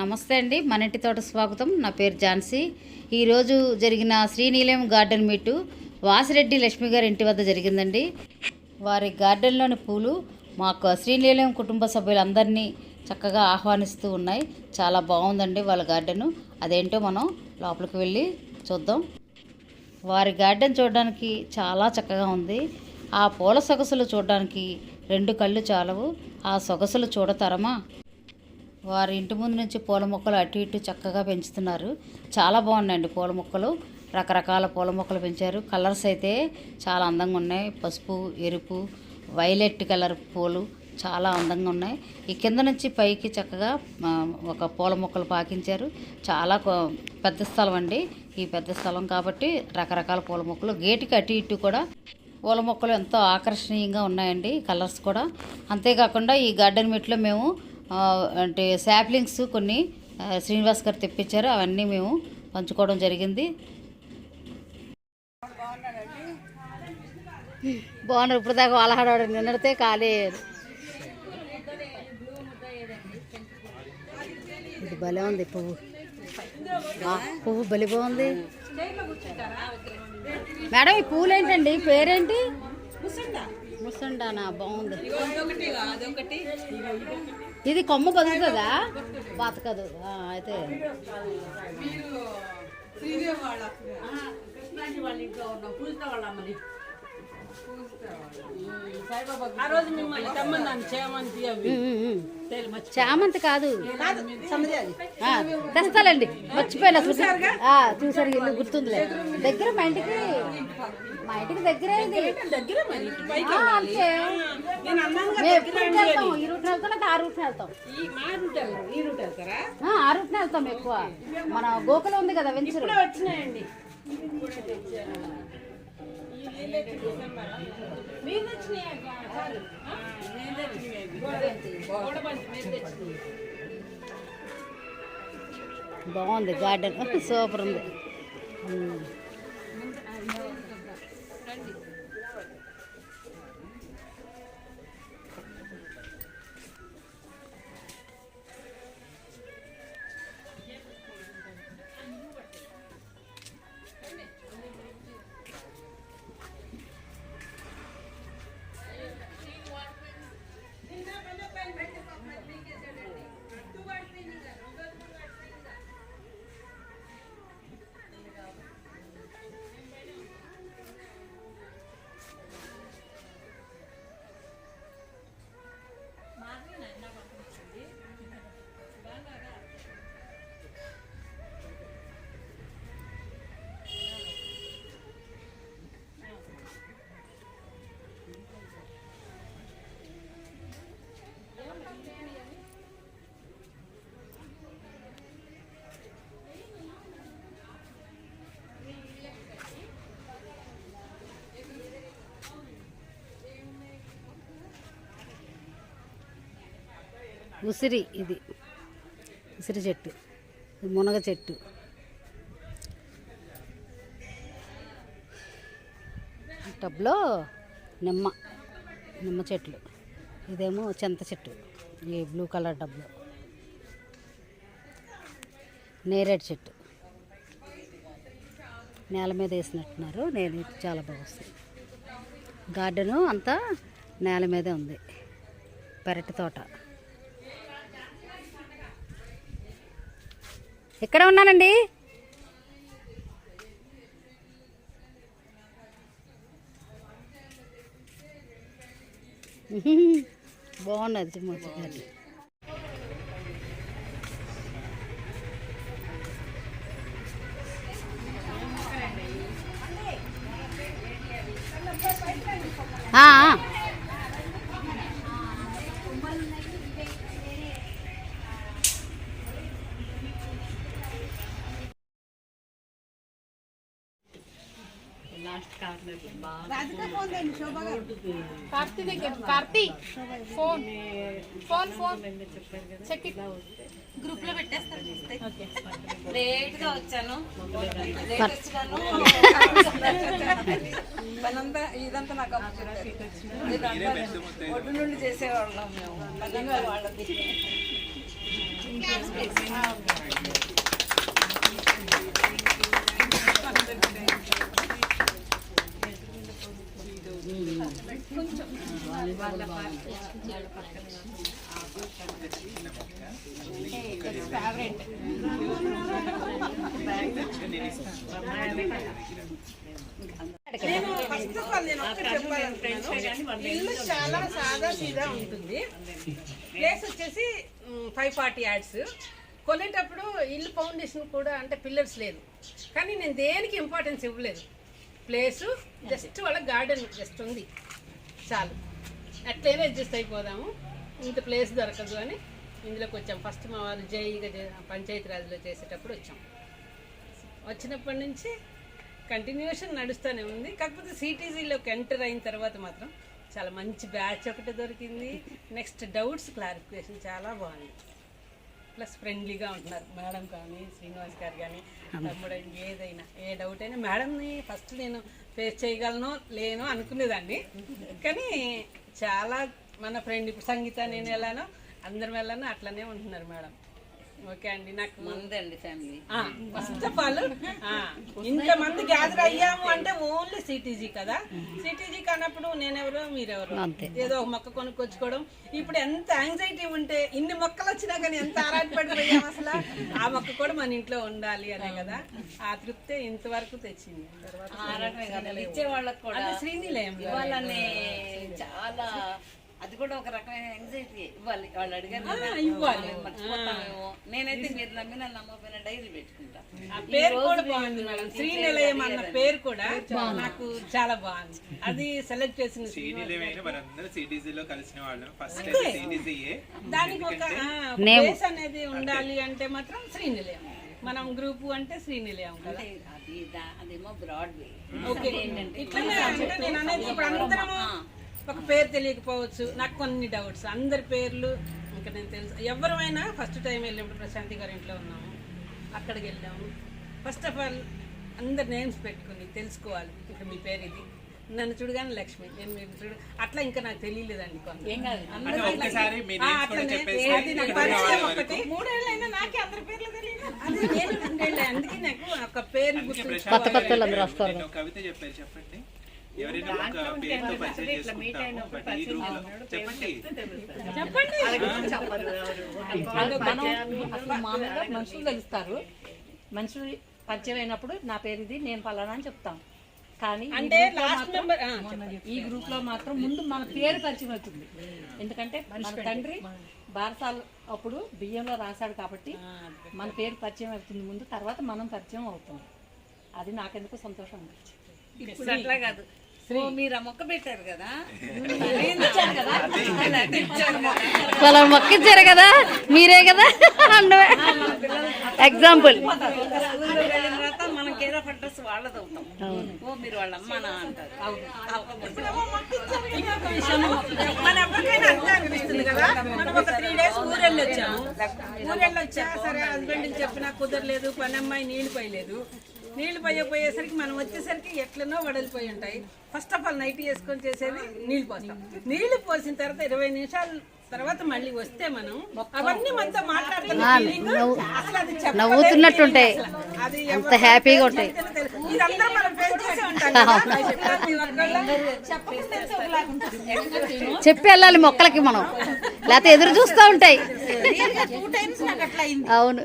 నమస్తే అండి. మన ఇంటి తోట స్వాగతం. నా పేరు ఝాన్సీ. ఈరోజు జరిగిన శ్రీనీలం గార్డెన్ మీటు వాసిరెడ్డి లక్ష్మి గారి ఇంటి వద్ద జరిగిందండి. వారి గార్డెన్లోని పూలు మాకు శ్రీనీలం కుటుంబ సభ్యులందరినీ చక్కగా ఆహ్వానిస్తూ ఉన్నాయి. చాలా బాగుందండి వాళ్ళ గార్డెను. అదేంటో మనం లోపలికి వెళ్ళి చూద్దాం. వారి గార్డెన్ చూడడానికి చాలా చక్కగా ఉంది. ఆ పూల సొగసులు చూడడానికి రెండు కళ్ళు చాలవు. ఆ సొగసులు చూడతారమా? వారి ఇంటి ముందు నుంచి పూల మొక్కలు అటు ఇటు చక్కగా పెంచుతున్నారు. చాలా బాగున్నాయండి పూల మొక్కలు. రకరకాల పూల మొక్కలు పెంచారు. కలర్స్ అయితే చాలా అందంగా ఉన్నాయి. పసుపు ఎరుపు వైలెట్ కలర్ పూలు చాలా అందంగా ఉన్నాయి. ఈ కింద నుంచి పైకి చక్కగా ఒక పూల మొక్కలు పాకించారు. చాలా పెద్ద స్థలం అండి. ఈ పెద్ద స్థలం కాబట్టి రకరకాల పూల మొక్కలు. గేటుకి అటు ఇటు కూడా పూల మొక్కలు ఎంతో ఆకర్షణీయంగా ఉన్నాయండి. కలర్స్ కూడా. అంతేకాకుండా ఈ గార్డెన్ మెట్లో మేము అంటే శాప్లింగ్స్ కొన్ని శ్రీనివాస్ గారు తెప్పించారు అవన్నీ మేము పంచుకోవడం జరిగింది. బాగున్నారు ఇప్పుడు దాకా వాళ్ళహాడాడు నిన్నడితే ఖాళీ అయ్యారు. ఇది భలే ఉంది పువ్వు. ఆ, పువ్వు భలే బాగుంది. మేడం ఈ పూలు ఏంటండి? పేరేంటి? ముసండానా? బాగుంది. ఇది కొమ్మ బతుకుతుందా బతకదు. అయితే. ఆ రోజు మిమ్మల్ని తెమ్మన్నాను చేమంతి అవి ఉమ్, ఉమ్, చామంతి కాదు. తెస్తాలండి. మర్చిపోయినా ఆ, చూసారు ఇల్లు గుర్తుందిలే. దగ్గర మా ఇంటికి మా ఇంటికి దగ్గరే ఇది. అంతే. మేము ఎప్పుడు వెళ్తాం? ఈ రూట్ వెళ్తాం ఆ రూట్ వెళ్తాం? ఆ, రూట్ వెళ్తాం ఎక్కువ. మన గోకులం ఉంది కదా వెంచరు. వచ్చినాయండి. మీరు బాగుంది గార్డెన్. సూపర్ ఉంది. ఉసిరి ఇది. ఉసిరి చెట్టు. మునగ చెట్టు. టబ్లో నిమ్మ నిమ్మ చెట్లు. ఇదేమో చింత చెట్టు. ఈ బ్లూ కలర్ డబ్లో నేరేడు చెట్టు. నేల మీద వేసినట్టున్నారు. నేను చాలా బాగా వస్తుంది. గార్డెను అంతా నేల మీదే ఉంది. పెరటి తోట. ఎక్కడ ఉన్నానండి బాగున్నది మంచి కార్తీ దగ్గర Karthi phone phone phone. Check it గ్రూప్లో పెట్టేస్తారు లేట్గా వచ్చాను. లేట్ వచ్చాను. పనంతా ఇదంతా నాకు ఒడ్డు నుండి చేసేవాళ్ళం మేము. వాళ్ళది నేను ఫస్ట్ ఆఫ్ ఆల్ నేను ఒక్కటి చెప్పాలనుకున్నాను ఇల్లు చాలా సాదా సీదా ఉంటుంది ప్లేస్ వచ్చేసి ఫైవ్ ఫార్టీ యాడ్స్ కొనేటప్పుడు ఇల్లు ఫౌండేషన్ కూడా అంటే పిల్లర్స్ లేదు కానీ నేను దేనికి ఇంపార్టెన్స్ ఇవ్వలేదు ప్లేసు జస్ట్ వాళ్ళ గార్డెన్ జస్ట్ ఉంది చాలు అట్లనే అడ్జస్ట్ అయిపోదాము ఇంత ప్లేస్ దొరకదు అని ఇందులోకి వచ్చాం ఫస్ట్ మా వాళ్ళు జైగా పంచాయతీ రాజ్లో చేసేటప్పుడు వచ్చాం. వచ్చినప్పటి నుంచి కంటిన్యూషన్ నడుస్తూనే ఉంది. కాకపోతే సిటీజీలోకి ఎంటర్ అయిన తర్వాత మాత్రం చాలా మంచి బ్యాచ్ ఒకటి దొరికింది. నెక్స్ట్ డౌట్స్ క్లారిఫికేషన్ చాలా బాగుంది. ప్లస్ ఫ్రెండ్లీగా ఉంటున్నారు మేడం కానీ శ్రీనివాస్ గారు కానీ తమ్ముడు ఏదైనా ఏ డౌట్ అయినా మేడంని ఫస్ట్ నేను ఫేస్ చేయగలను లేను అనుకునేదాన్ని. కానీ చాలా మన ఫ్రెండ్ ఇప్పుడు సంగీత నేను ఎలానో అందరం ఎలానో అట్లనే ఉంటున్నారు మేడం. ఓకే అండి నాకు మందండి ఫ్యామిలీ. ఫస్ట్ ఆఫ్ ఆల్ ఇంత మంది గ్యాదర్ అయ్యాము అంటే ఓన్లీ సిటీజీ కదా? సిటీజీ కానప్పుడు నేనెవరు మీరెవరు? ఏదో ఒక మొక్క కొనుక్కొచ్చుకోవడం. ఇప్పుడు ఎంత యాంగ్జైటీ ఉంటే ఇన్ని మొక్కలు వచ్చినా కానీ ఎంత ఆరాటపడిపోయాం అసలు? ఆ మొక్క కూడా మన ఇంట్లో ఉండాలి అనే కదా? ఆ తృప్తే ఇంతవరకు తెచ్చింది. తర్వాత ఇచ్చే వాళ్ళకి కూడా. శ్రీనిలయం చాలా అది కూడా ఒక రకమైన ఎంగ్జైటీ ఇవ్వాలి. వాళ్ళు అడిగారు ఇవ్వాలి. మేము మర్చిపోతామేమో. నేనైతే మీరు నమ్మిన నమ్మకపోయిన డైరీ పెట్టుకుంటా. ఆ పేరు కూడా బాగుంది మేడం. శ్రీనిలయం అన్న పేరు కూడా నాకు చాలా బాగుంది. అది సెలెక్ట్ చేసిన సిటీజీలో కలిసిన వాళ్ళం. ఫస్ట్ సిటీజీయే దానికి ఒక ప్లేస్ అనేది ఉండాలి అంటే మాత్రం శ్రీనిలయం మనం గ్రూప్ అంటే శ్రీనిలయం కదా. అదేమో బ్రాడ్వే ఓకే. ఇట్లనే అంటే నేను అనేది ఇప్పుడు అందరము ఒక పేరు తెలియకపోవచ్చు. నాకు కొన్ని డౌట్స్ అందరి పేర్లు ఇంకా నేను తెలుసు. ఎవరమైనా ఫస్ట్ టైం వెళ్ళినప్పుడు ప్రశాంతి గారి ఇంట్లో ఉన్నాము. అక్కడికి వెళ్ళాము. ఫస్ట్ ఆఫ్ ఆల్ అందరు నేమ్స్ పెట్టుకుని తెలుసుకోవాలి. ఇంకా మీ పేరు ఇది. నన్ను చూడగానే లక్ష్మి. నేను మీరు చూడ అట్లా ఇంకా నాకు తెలియలేదండి అది నాకు పరిచయం ఒకటి. మూడేళ్ళైనా నాకే అందరి పేర్లు తెలియదు. అదే నేను రెండేళ్ళే. అందుకే నాకు ఒక పేరు గుర్తు కొత్త కొత్త కవిత చెప్పారు. చెప్పండి. ఎవరైనా ఒక పేరుతో పరిచయం చేసుకుంటాము బట్ ఈ గ్రూప్లో చెప్పండి. అసలు మామూలుగా మనుషులు తెలుస్తారు. మనుషులు పరిచయం అయినప్పుడు నా పేరు ఇది నేను పలానా అని చెప్తాం. కానీ ఈ అంటే ఈ గ్రూప్లో మాత్రం ముందు మన పేరు పరిచయం అవుతుంది. ఎందుకంటే మన తండ్రి బారసాల అప్పుడు బియ్యంలో రాశాడు కాబట్టి మన పేరు పరిచయం అవుతుంది ముందు తర్వాత మనం పరిచయం అవుతాం. అది నాకెందుకు సంతోషం అనిపించింది. ఇప్పుడు అట్లా కాదు. మీరు ఆ మొక్క పెట్టారు కదా? అలా మొక్కిచ్చారు కదా? మీరే కదా? అన్నమే ఎగ్జాంపుల్ స్కూల్లో వెళ్ళిన తర్వాత మనం కేర్ ఆఫ్ అడ్రస్ వాళ్ళది అవుతాం. ఓ మీరు వాళ్ళ అంటారు. మన అనిపిస్తుంది కదా? మనం ఒక త్రీ డేస్ ఊరెళ్ళి వచ్చాము ఊరెళ్ళి వచ్చా సరే హస్బెండ్ చెప్పినా కుదరలేదు పని అమ్మాయి నీళ్ళు పోయలేదు. నీళ్ళు పోయకపోయేసరికి మనం వచ్చేసరికి ఎట్లనో వడలిపోయి ఉంటాయి. ఫస్ట్ ఆఫ్ ఆల్ నైట్ వేసుకొని చేసేది నీళ్ళు పోస్తాం. నీళ్ళు పోసిన తర్వాత ఇరవై నిమిషాలు తర్వాత మళ్ళీ వస్తే మనం అవన్నీ మనతో మాట్లాడుతున్న నవ్వుతున్నట్టుంటాయి. అంత హ్యాపీగా ఉంటాయి. ఇదంతా మనం చెప్పి వెళ్ళాలి మొక్కలకి మనం. లేకపోతే ఎదురు చూస్తూ ఉంటాయి. అవును.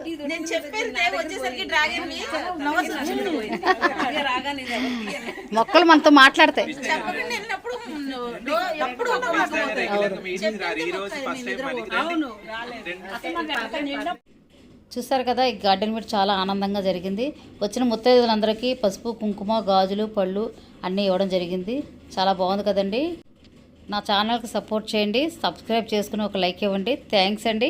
మొక్కలు మనతో మాట్లాడతాయి. చూసారు కదా ఈ గార్డెన్ మీట్ చాలా ఆనందంగా జరిగింది. వచ్చిన ముత్తైదులందరికీ పసుపు కుంకుమ గాజులు పళ్ళు అన్నీ ఇవ్వడం జరిగింది. చాలా బాగుంది కదండి. నా ఛానల్కి సపోర్ట్ చేయండి. సబ్స్క్రైబ్ చేసుకుని ఒక లైక్ ఇవ్వండి. థ్యాంక్స్ అండి.